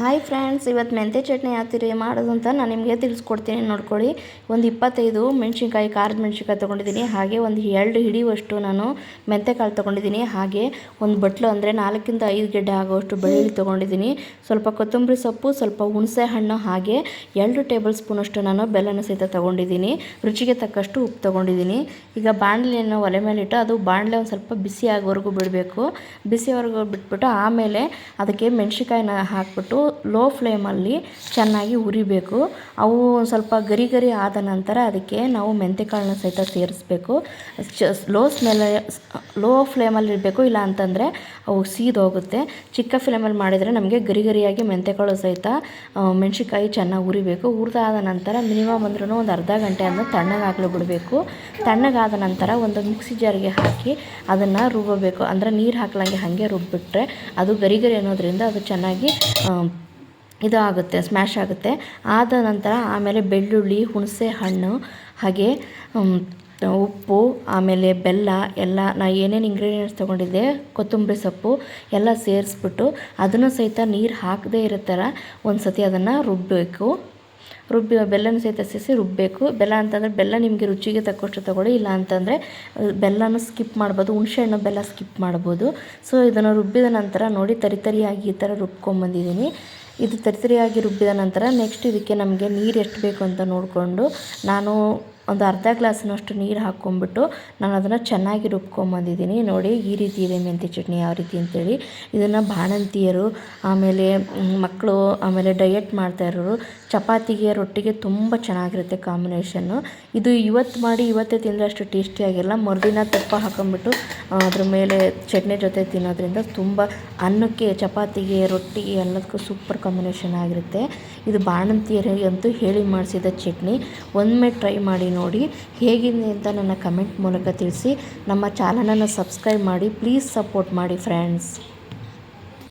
Hi friends ಇವತ್ತು ಮೆಂತೆ ಚಟ್ನಿ ಯಾವ ಮಾಡೋದು ಅಂತ ನಾನು ನಿಮಗೆ ತಿಳಿಸ್ಕೊಡ್ತೀನಿ, ನೋಡ್ಕೊಳ್ಳಿ. ಒಂದು ಇಪ್ಪತ್ತೈದು ಮೆಣಸಿನ್ಕಾಯಿ, ಖಾರದ ಮೆಣಸಿನ್ಕಾಯಿ ತೊಗೊಂಡಿದ್ದೀನಿ, ಹಾಗೆ ಒಂದು ಎರಡು ಹಿಡಿಯುವಷ್ಟು ನಾನು ಮೆಂತ್ಯಕಾಳು ತೊಗೊಂಡಿದ್ದೀನಿ, ಹಾಗೆ ಒಂದು ಬಟ್ಲು ಅಂದರೆ ನಾಲ್ಕಿಂದ ಐದು ಗೆಡ್ಡೆ ಆಗುವಷ್ಟು ಬೆಳ್ಳುಳ್ಳಿ ತೊಗೊಂಡಿದ್ದೀನಿ, ಸ್ವಲ್ಪ ಕೊತ್ತಂಬರಿ ಸೊಪ್ಪು, ಸ್ವಲ್ಪ ಹುಣಸೆ ಹಣ್ಣು, ಹಾಗೆ ಎರಡು ಟೇಬಲ್ ಸ್ಪೂನಷ್ಟು ನಾನು ಬೆಲ್ಲನ ಸಹಿತ ತೊಗೊಂಡಿದ್ದೀನಿ, ರುಚಿಗೆ ತಕ್ಕಷ್ಟು ಉಪ್ಪು ತೊಗೊಂಡಿದ್ದೀನಿ. ಈಗ ಬಾಣಲೆಯನ್ನು ಒಲೆ ಮೇಲೆ ಇಟ್ಟು ಅದು ಬಾಣಲೆ ಒಂದು ಸ್ವಲ್ಪ ಬಿಸಿ ಆಗೋವರೆಗೂ ಬಿಡಬೇಕು. ಬಿಸಿವರೆಗೂ ಬಿಟ್ಬಿಟ್ಟು ಆಮೇಲೆ ಅದಕ್ಕೆ ಮೆಣಸಿನ್ಕಾಯಿನ ಹಾಕ್ಬಿಟ್ಟು ಲೋ ಫ್ಲೇಮಲ್ಲಿ ಚೆನ್ನಾಗಿ ಉರಿಬೇಕು. ಅವು ಸ್ವಲ್ಪ ಗರಿ ಗರಿ ಆದ ನಂತರ ಅದಕ್ಕೆ ನಾವು ಮೆಂತ್ಯಕಾಳನ್ನ ಸಹಿತ ಸೇರಿಸ್ಬೇಕು. ಲೋ ಸ್ಮೆಲ್ ಲೋ ಫ್ಲೇಮಲ್ಲಿ ಇರಬೇಕು. ಇಲ್ಲ ಅಂತಂದರೆ ಅವು ಸೀದೋಗುತ್ತೆ ಚಿಕ್ಕ ಫ್ಲೇಮಲ್ಲಿ ಮಾಡಿದರೆ ನಮಗೆ ಗರಿ ಗರಿಯಾಗಿ ಮೆಂತ್ಯಕಾಳು ಸಹಿತ ಮೆಣಸಿಕಾಯಿ ಚೆನ್ನಾಗಿ ಉರಿಬೇಕು. ಹುರಿದಾದ ನಂತರ ಮಿನಿಮಮ್ ಅಂದ್ರೂ ಒಂದು ಅರ್ಧ ಗಂಟೆ ಅಂದರೆ ತಣ್ಣಗಾಗಲು ಬಿಡಬೇಕು. ತಣ್ಣಗಾದ ನಂತರ ಒಂದು ಮಿಕ್ಸಿ ಜಾರಿಗೆ ಹಾಕಿ ಅದನ್ನು ರುಬ್ಬಬೇಕು ಅಂದರೆ ನೀರು ಹಾಕ್ಲಂಗೆ ಹಾಗೆ ರುಬ್ಬಿಟ್ರೆ ಅದು ಗರಿ ಗರಿ ಅನ್ನೋದ್ರಿಂದ ಅದು ಚೆನ್ನಾಗಿ ಇದು ಆಗುತ್ತೆ ಸ್ಮ್ಯಾಶ್ ಆಗುತ್ತೆ. ಆದ ನಂತರ ಆಮೇಲೆ ಬೆಳ್ಳುಳ್ಳಿ, ಹುಣಸೆ ಹಣ್ಣು, ಹಾಗೆ ಉಪ್ಪು, ಆಮೇಲೆ ಬೆಲ್ಲ, ಎಲ್ಲ, ನಾ ಏನೇನು ಇಂಗ್ರೀಡಿಯೆಂಟ್ಸ್ ತೊಗೊಂಡಿದ್ದೆ, ಕೊತ್ತಂಬರಿ ಸೊಪ್ಪು, ಎಲ್ಲ ಸೇರಿಸ್ಬಿಟ್ಟು ಅದನ್ನು ಸಹಿತ ನೀರು ಹಾಕದೇ ಇರೋ ಥರ ಒಂದು ಸತಿ ಅದನ್ನು ರುಬ್ಬಬೇಕು ರುಬ್ಬಿ ಬೆಲ್ಲನ ಸಹಿತ ಸೇರಿಸಿ ರುಬ್ಬಬೇಕು ಬೆಲ್ಲ ಅಂತಂದರೆ ಬೆಲ್ಲ ನಿಮಗೆ ರುಚಿಗೆ ತಕ್ಕಷ್ಟು ತೊಗೊಳ್ಳಿ, ಇಲ್ಲ ಅಂತಂದರೆ ಬೆಲ್ಲನೂ ಸ್ಕಿಪ್ ಮಾಡ್ಬೋದು ಹುಣಸೆಹಣ್ಣು ಬೆಲ್ಲ ಸ್ಕಿಪ್ ಮಾಡ್ಬೋದು. ಸೊ ಇದನ್ನು ರುಬ್ಬಿದ ನಂತರ ನೋಡಿ ತರಿತರಿಯಾಗಿ ಈ ಥರ ರುಬ್ಕೊಂಬಂದಿದ್ದೀನಿ ಇದು ತರಿತರಿಯಾಗಿ ರುಬ್ಬಿದ ನಂತರ ನೆಕ್ಸ್ಟ್ ಇದಕ್ಕೆ ನಮಗೆ ನೀರು ಎಷ್ಟು ಬೇಕು ಅಂತ ನೋಡಿಕೊಂಡು ನಾನು ಒಂದು ಅರ್ಧ ಗ್ಲಾಸಿನಷ್ಟು ನೀರು ಹಾಕ್ಕೊಂಬಿಟ್ಟು ನಾನು ಅದನ್ನು ಚೆನ್ನಾಗಿ ರುಬ್ಕೊಂಬಂದಿದ್ದೀನಿ. ನೋಡಿ, ಈ ರೀತಿ ಇದೆ ಮೆಂತ್ಯ ಚಟ್ನಿ, ಯಾವ ರೀತಿ ಅಂತೇಳಿ. ಇದನ್ನು ಬಾಣಂತಿಯರು ಆಮೇಲೆ ಮಕ್ಕಳು ಆಮೇಲೆ ಡಯಟ್ ಮಾಡ್ತಾ ಇರೋರು, ಚಪಾತಿಗೆ, ರೊಟ್ಟಿಗೆ ತುಂಬ ಚೆನ್ನಾಗಿರುತ್ತೆ ಕಾಂಬಿನೇಷನ್ನು ಇದು ಇವತ್ತು ಮಾಡಿ ಇವತ್ತೇ ತಿಂದರೆ ಅಷ್ಟು ಟೇಸ್ಟಿಯಾಗಿಲ್ಲ ಮರುದಿನ ತುಪ್ಪ ಹಾಕೊಂಬಿಟ್ಟು ಅದ್ರ ಮೇಲೆ ಚಟ್ನಿ ಜೊತೆ ತಿನ್ನೋದ್ರಿಂದ ತುಂಬ ಅನ್ನಕ್ಕೆ, ಚಪಾತಿಗೆ, ರೊಟ್ಟಿಗೆ ಎಲ್ಲದಕ್ಕೂ ಸೂಪರ್ ಕಾಂಬಿನೇಷನ್ ಆಗಿರುತ್ತೆ. ಇದು ಬಾಣಂತಿಯರಿಗೆ ಅಂತೂ ಹೇಳಿ ಮಾಡಿಸಿದ ಚಟ್ನಿ. ಒಮ್ಮೆ ಟ್ರೈ ಮಾಡಿ ನೋಡಿ ಹೇಗಿದೆ ಅಂತ ನನ್ನ ಕಮೆಂಟ್ ಮೂಲಕ ತಿಳಿಸಿ. ನಮ್ಮ ಚಾನಲನ್ನು ಸಬ್ಸ್ಕ್ರೈಬ್ ಮಾಡಿ ಪ್ಲೀಸ್ ಸಪೋರ್ಟ್ ಮಾಡಿ ಫ್ರೆಂಡ್ಸ್